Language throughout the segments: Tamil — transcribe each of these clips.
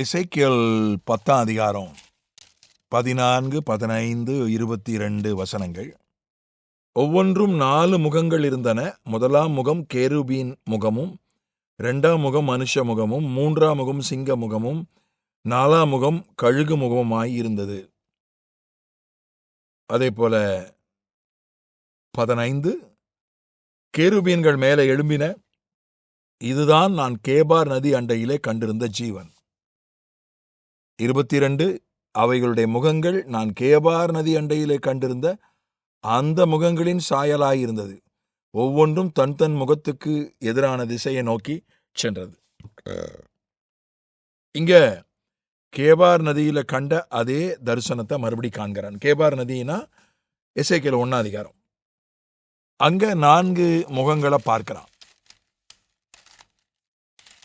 இசைக்கியல் பத்தாம் அதிகாரம் பதினான்கு பதினைந்து இருபத்தி ரெண்டு வசனங்கள். ஒவ்வொன்றும் நாலு முகங்கள் இருந்தன. முதலாம் முகம் கேருபீன் முகமும் ரெண்டாம் முகம் மனுஷ முகமும் மூன்றாம் முகம் சிங்க முகமும் நாலாம் முகம் கழுகு முகமுமாய் இருந்தது. அதே போல பதினைந்து கேருபீன்கள் மேலே எழும்பின. இதுதான் நான் கேபார் நதி அண்டையிலே கண்டிருந்த ஜீவன். இருபத்தி இரண்டு அவைகளுடைய முகங்கள் நான் கேபார் நதி அண்டையிலே கண்டிருந்த அந்த முகங்களின் சாயலாயிருந்தது. ஒவ்வொன்றும் தன் தன் முகத்துக்கு எதிரான திசையை நோக்கி சென்றது. இங்க கேபார் நதியில கண்ட அதே தரிசனத்தை மறுபடி காண்கிறான். கேபார் நதினா இசைக்கியல் ஒன்னாதிகாரம் அங்க நான்கு முகங்களை பார்க்கிறான்.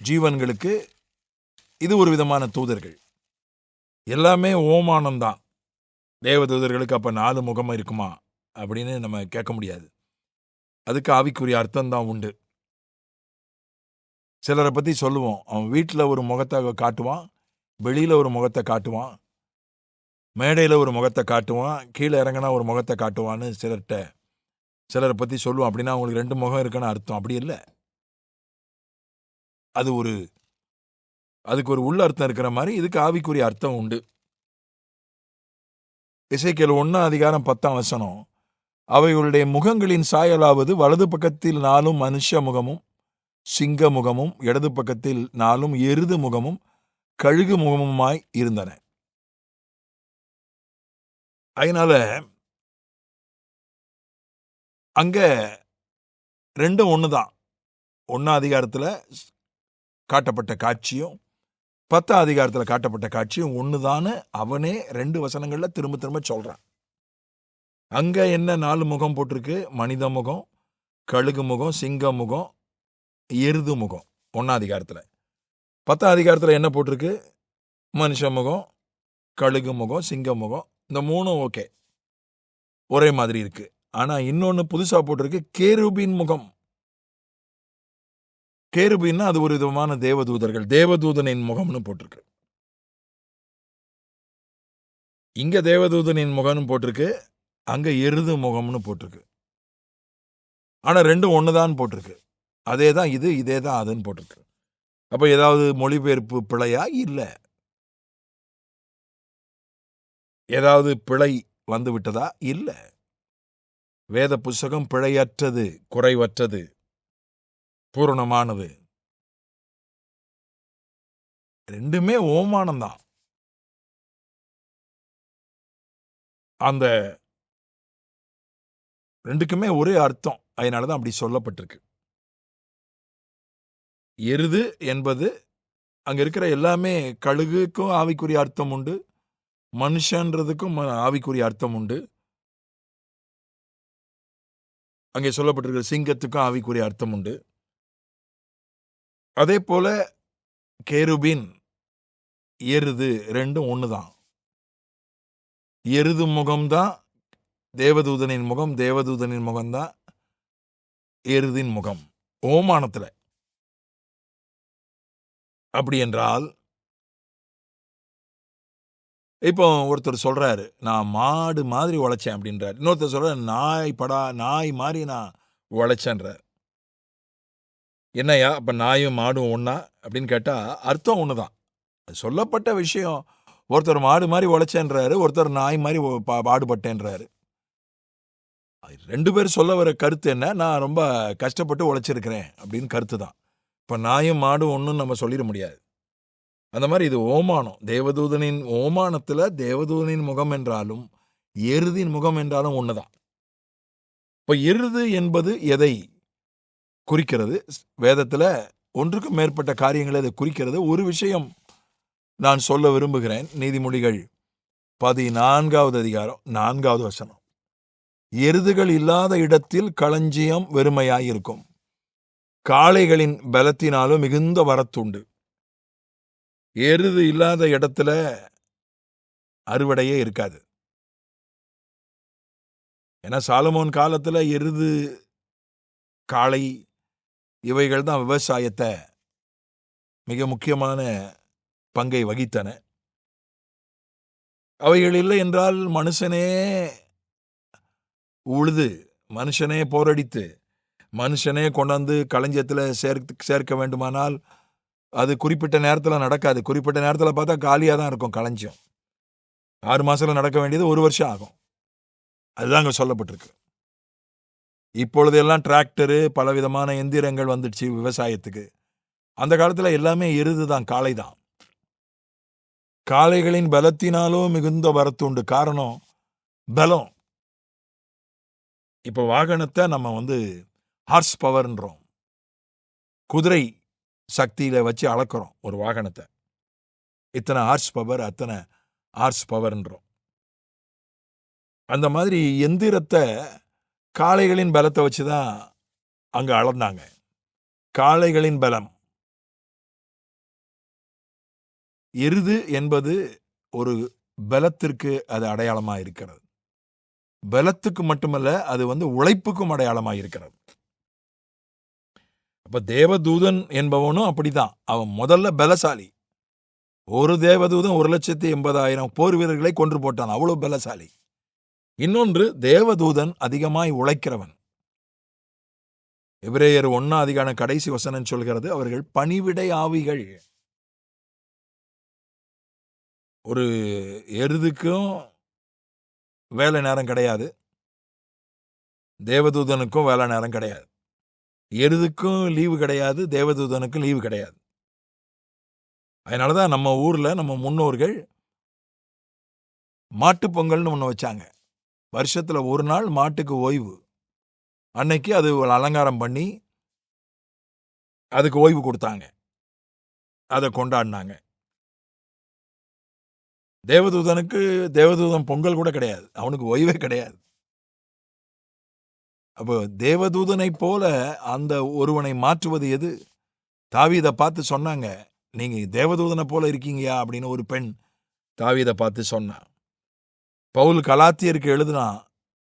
ஜீவன்களுக்கு இது ஒரு விதமான தூதர்கள். எல்லாமே ஓமானம்தான் தேவதூதர்களுக்கு அப்போ நாலு முகம் இருக்குமா? அப்படின்னு நம்ம கேட்க முடியாது. அதுக்கு ஆவிக்குரிய அர்த்தம் தான் உண்டு. சிலரை பற்றி சொல்லுவோம். அவன் வீட்டில் ஒரு முகத்தை காட்டுவான் வெளியில் ஒரு முகத்தை காட்டுவான் மேடையில் ஒரு முகத்தை காட்டுவான் கீழே இறங்கினா ஒரு முகத்தை காட்டுவான்னு சிலர்கிட்ட சிலரை பற்றி சொல்லுவோம். அப்படின்னா அவங்களுக்கு ரெண்டு முகம் இருக்குன்னு அர்த்தம். அப்படி இல்லை. அது ஒரு அதுக்கு ஒரு உள்ள அர்த்தம் இருக்கிற மாதிரி இதுக்கு ஆவிக்குரிய அர்த்தம் உண்டு. இசைக்கல் ஒன்னாம் அதிகாரம் பத்தாம் வசனம். அவைகளுடைய முகங்களின் சாயலாவது வலது பக்கத்தில் நாலும் மனுஷ முகமும் சிங்க முகமும் இடது பக்கத்தில் நாலும் எருது முகமும் கழுகு முகமுமாய் இருந்தன. அதனால அங்க ரெண்டும் ஒன்று தான் ஒன்னாம் அதிகாரத்தில் காட்டப்பட்ட காட்சியும் பத்தாம் அதிகாரத்தில் காட்டப்பட்ட காட்சியும் ஒண்ணுதான்னு அவனே ரெண்டு வசனங்களில் திரும்ப திரும்ப சொல்கிறான் அங்கே என்ன நாலு முகம் போட்டிருக்கு? மனித முகம் கழுகு முகம் சிங்க முகம் எருது முகம். ஒன்றாம் அதிகாரத்தில். பத்தாம் அதிகாரத்தில் என்ன போட்டிருக்கு? மனுஷ முகம் கழுகு முகம் சிங்க முகம் இந்த மூணும் ஓகே. ஒரே மாதிரி இருக்குது ஆனால் இன்னொன்று புதுசாக போட்டிருக்கு. கேருபின் முகம். கேருபின்னா அது ஒரு விதமான தேவதூதர்கள். தேவதூதனின் முகம்னு போட்டிருக்கு. இங்க தேவதூதனின் முகம்னு போட்டிருக்கு அங்க எருது முகம்னு போட்டிருக்கு. ஆனா ரெண்டும் ஒண்ணுதான் போட்டிருக்கு. அதே தான் இது இதே தான் அதுன்னு போட்டிருக்கு. அப்ப ஏதாவது மொழிபெயர்ப்பு பிழையா? இல்ல. ஏதாவது பிழை வந்து விட்டதா இல்ல. வேத புஸ்தகம் பிழையற்றது குறைவற்றது. பூரணமானது. ரெண்டுமே ஓமானம் தான். அந்த ரெண்டுக்குமே ஒரே அர்த்தம். அதனாலதான் அப்படி சொல்லப்பட்டிருக்கு. எருது என்பது அங்க இருக்கிற எல்லாமே கழுகுக்கும் ஆவிக்குரிய அர்த்தம் உண்டு. மனுஷன்றதுக்கும் ம- ஆவிக்குரிய அர்த்தம் உண்டு. அங்கே சொல்லப்பட்டிருக்கிற சிங்கத்துக்கும் ஆவிக்குரிய அர்த்தம் உண்டு. அதே போல கேருபின் எருது ரெண்டும் ஒன்று தான் எருது முகம்தான் தேவதூதனின் முகம் தேவதூதனின் முகம்தான் எருதின் முகம் ஓமானத்தில். அப்படி என்றால் இப்போ ஒருத்தர் சொல்றாரு நான் மாடு மாதிரி உழைச்சேன் அப்படின்றார். இன்னொருத்தர் சொல்கிறார் நாய் படா நாய் மாதிரி நான் உழைச்சேன்றார். என்னய்யா அப்போ நாயும் மாடும் ஒன்றா அப்படின்னு கேட்டால் அர்த்தம் ஒன்று தான் சொல்லப்பட்ட விஷயம். ஒருத்தர் மாடு மாதிரி உழைச்சேன்றாரு ஒருத்தர் நாய் மாதிரி பா- பாடுபட்டேன்றாரு. ரெண்டு பேர் சொல்ல வர கருத்து என்ன? நான் ரொம்ப கஷ்டப்பட்டு உழைச்சிருக்கிறேன் அப்படின்னு கருத்து தான். இப்போ நாயும் மாடும் ஒன்றும் நம்ம சொல்லிட முடியாது. அந்த மாதிரி இது ஓமானம். தேவதூதனின் ஓமானத்தில் தேவதூதனின் முகம் என்றாலும் எருதின் முகம் என்றாலும் ஒன்று தான் இப்போ எருது என்பது எதை? குறிக்கிறது. வேதத்தில் ஒன்றுக்கும் மேற்பட்ட காரியங்களை அதை குறிக்கிறது. ஒரு விஷயம் நான் சொல்ல விரும்புகிறேன். நீதிமொழிகள் பதினான்காவது அதிகாரம் நான்காவது வசனம். எருதுகள் இல்லாத இடத்தில் களஞ்சியம் வெறுமையாயிருக்கும். காளைகளின் பலத்தினாலும் மிகுந்த வரத்துண்டு. எருது இல்லாத இடத்துல அறுவடையே இருக்காது. ஏன்னா சாலமோன் காலத்தில் எருது காளை இவைகள் தான் விவசாயத்தை மிக முக்கியமான பங்கை வகித்தன. அவைகள் இல்லை என்றால் மனுஷனே உழுது மனுஷனே போரடித்து மனுஷனே கொண்டாந்து களஞ்சியத்தில் சேர்க்க சேர்க்க வேண்டுமானால் அது குறிப்பிட்ட நேரத்தில் நடக்காது. குறிப்பிட்ட நேரத்தில் பார்த்தா காலியாக தான் இருக்கும் களஞ்சியம். ஆறு மாதத்தில் நடக்க வேண்டியது ஒரு வருஷம் ஆகும். அதுதான் அங்கே சொல்லப்பட்டிருக்கு. இப்பொழுது எல்லாம் டிராக்டரு பலவிதமான எந்திரங்கள் வந்துடுச்சு விவசாயத்துக்கு. அந்த காலத்தில் எல்லாமே எருது தான் காளை தான் காளைகளின் பலத்தினாலோ மிகுந்த வரத்துண்டு காரணம் பலம். இப்போ வாகனத்தை நம்ம வந்து ஹார்ஸ் பவர்ன்றோம் குதிரை சக்தியில் வச்சு அளக்குறோம் ஒரு வாகனத்தை. இத்தனை ஹார்ஸ் பவர் அத்தனை ஹார்ஸ் பவர்ன்றோம் அந்த மாதிரி எந்திரத்தை காளைகளின் பலத்தை வச்சு தான் அங்கே அளந்தாங்க. காளைகளின் பலம். எருது என்பது ஒரு பலத்திற்கு அது அடையாளமாக இருக்கிறது. பலத்துக்கு மட்டுமல்ல அது வந்து உழைப்புக்கும் அடையாளமாக இருக்கிறது. அப்ப தேவதூதன் என்பவனும் அப்படிதான். அவன் முதல்ல பலசாலி. ஒரு தேவதூதன் ஒரு லட்சத்தி எண்பதாயிரம் போர் வீரர்களை கொன்று போட்டான். அவ்வளவு பலசாலி. இன்னொன்று தேவதூதன் அதிகமாய் உழைக்கிறவன். எபிரேயர் ஒன்னா அதிகான கடைசி வசனம் சொல்கிறது அவர்கள் பணிவிடை ஆவிகள். ஒரு எருதுக்கும் வேலை நேரம் கிடையாது. தேவதூதனுக்கும் வேலை நேரம் கிடையாது. எருதுக்கும் லீவு கிடையாது தேவதூதனுக்கும் லீவு கிடையாது. அதனால தான் நம்ம ஊரில் நம்ம முன்னோர்கள் மாட்டுப் பொங்கல்னு ஒன்று வச்சாங்க. வருஷத்தில் ஒரு நாள் மாட்டுக்கு ஓய்வு. அன்னைக்கு அது ஒரு அலங்காரம் பண்ணி அதுக்கு ஓய்வு கொடுத்தாங்க. அதை கொண்டாடினாங்க. தேவதூதனுக்கு தேவதூதன் பொங்கல் கூட கிடையாது. அவனுக்கு ஓய்வே கிடையாது. அப்போ தேவதூதனை போல அந்த ஒருவனை மாற்றுவது எது? தாவீதை பார்த்து சொன்னாங்க நீங்க தேவதூதனை போல இருக்கீங்கயா? அப்படின்னு ஒரு பெண் தாவீதை பார்த்து சொன்னான் பவுல் கலாத்தியருக்கு எழுதுனா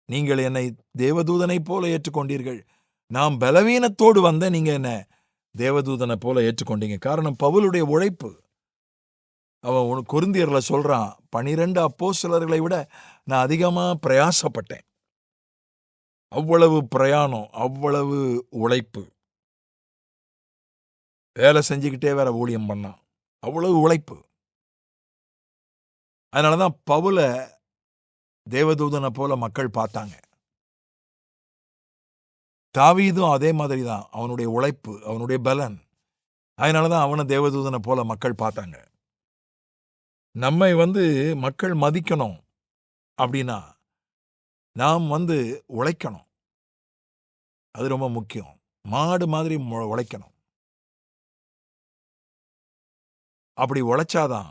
நீங்கள் என்னை தேவதூதனைப் போல ஏற்றுக்கொண்டீர்கள். நாம் பலவீனத்தோடு வந்த நீங்க என்ன தேவதூதனை போல ஏற்றுக்கொண்டீங்க. காரணம் பவுலுடைய உழைப்பு. அவன் உனக்கு குருந்தியர்ல சொல்றான் பனிரெண்டு அப்போ சிலர்களை விட நான் அதிகமாக பிரயாசப்பட்டேன். அவ்வளவு பிரயாணம் அவ்வளவு உழைப்பு. வேலை செஞ்சுக்கிட்டே வேற ஊழியம் பண்ணான். அவ்வளவு உழைப்பு. அதனாலதான் பவுலை தேவதூதனை போல மக்கள் பார்த்தாங்க. தாவீதும் அதே மாதிரி தான் அவனுடைய உழைப்பு அவனுடைய பலன். அதனாலதான் அவனை தேவதூதனை போல மக்கள் பார்த்தாங்க. நம்மை வந்து மக்கள் மதிக்கணும் அப்படின்னா நாம் வந்து உழைக்கணும். அது ரொம்ப முக்கியம். மாடு மாதிரி உழைக்கணும். அப்படி உழைச்சாதான்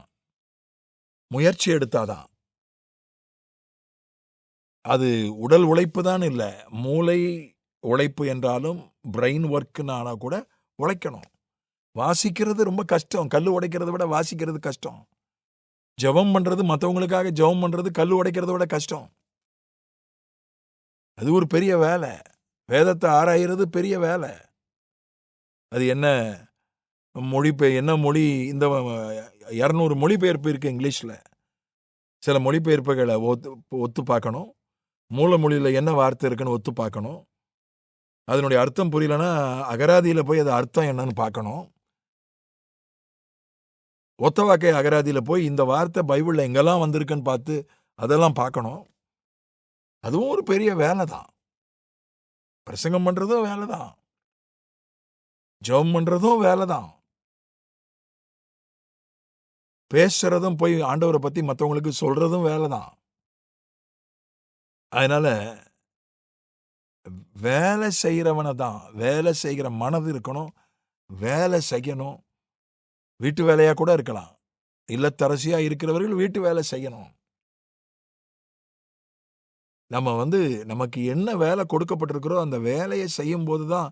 முயற்சி எடுத்தாதான் அது உடல் உழைப்பு தான் இல்லை. மூளை உழைப்பு என்றாலும் பிரெயின் ஒர்க்குனால கூட உழைக்கணும். வாசிக்கிறது ரொம்ப கஷ்டம். கல் உடைக்கிறத விட வாசிக்கிறது கஷ்டம். ஜெபம் பண்ணுறது மற்றவங்களுக்காக ஜெபம் பண்ணுறது கல் உடைக்கிறத விட கஷ்டம். அது ஒரு பெரிய வேலை. வேதத்தை ஆராயிறது பெரிய வேலை. அது என்ன மொழிபெ என்ன மொழி? இந்த இரநூறு மொழிபெயர்ப்பு இருக்குது இங்கிலீஷில். சில மொழிபெயர்ப்புகளை ஒத்து ஒத்து பார்க்கணும். மூல மொழியில் என்ன வார்த்தை இருக்குன்னு ஒத்து பார்க்கணும். அதனுடைய அர்த்தம் புரியலன்னா அகராதியில் போய் அது அர்த்தம் என்னன்னு பார்க்கணும். ஒத்த வாக்கை அகராதியில் போய் இந்த வார்த்தை பைபிளில் எங்கெல்லாம் வந்திருக்குன்னு பார்த்து அதெல்லாம் பார்க்கணும். அதுவும் ஒரு பெரிய வேலை தான். பிரசங்கம் பண்ணுறதும் வேலை தான். ஜெபம் பண்ணுறதும் வேலை தான். பேசுறதும் போய் ஆண்டவரை பற்றி மற்றவங்களுக்கு சொல்கிறதும் வேலை தான். அதனால வேலை செய்கிறவனை தான் வேலை செய்கிற மனது இருக்கணும் வேலை செய்யணும். வீட்டு வேலையாக கூட இருக்கலாம். இல்லத்தரசியாக இருக்கிறவர்கள் வீட்டு வேலை செய்யணும். நம்ம வந்து நமக்கு என்ன வேலை கொடுக்கப்பட்டிருக்கிறோ அந்த வேலையை செய்யும் போது தான்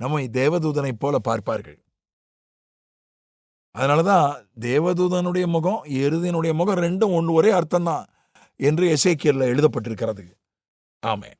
நம்மை தேவதூதனை போல பார்ப்பார்கள். அதனாலதான் தேவதூதனுடைய முகம் எருதினுடைய முகம் ரெண்டும் ஒன்று ஒரே அர்த்தம் தான். என்று எசேக்கியல்ல எழுதப்பட்டிருக்கிறது. ஆமே